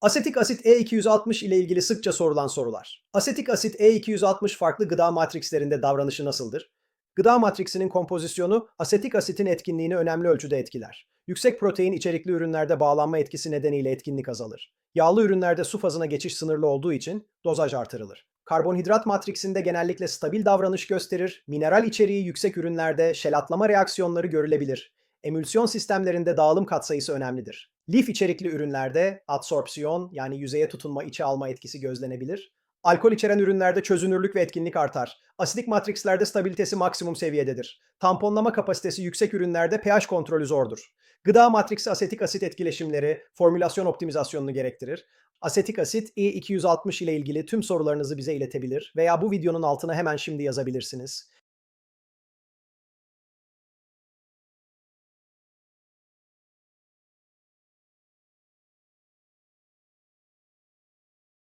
Asetik asit E260 ile ilgili sıkça sorulan sorular. Asetik asit E260 farklı gıda matrikslerinde davranışı nasıldır? Gıda matriksinin kompozisyonu asetik asitin etkinliğini önemli ölçüde etkiler. Yüksek protein içerikli ürünlerde bağlanma etkisi nedeniyle etkinlik azalır. Yağlı ürünlerde su fazına geçiş sınırlı olduğu için dozaj artırılır. Karbonhidrat matriksinde genellikle stabil davranış gösterir, mineral içeriği yüksek ürünlerde şelatlama reaksiyonları görülebilir. Emülsiyon sistemlerinde dağılım katsayısı önemlidir. Lif içerikli ürünlerde adsorpsiyon yani yüzeye tutunma içe alma etkisi gözlenebilir. Alkol içeren ürünlerde çözünürlük ve etkinlik artar. Asidik matrikslerde stabilitesi maksimum seviyededir. Tamponlama kapasitesi yüksek ürünlerde pH kontrolü zordur. Gıda matriksi asetik asit etkileşimleri formülasyon optimizasyonunu gerektirir. Asetik asit E260 ile ilgili tüm sorularınızı bize iletebilir veya bu videonun altına hemen şimdi yazabilirsiniz.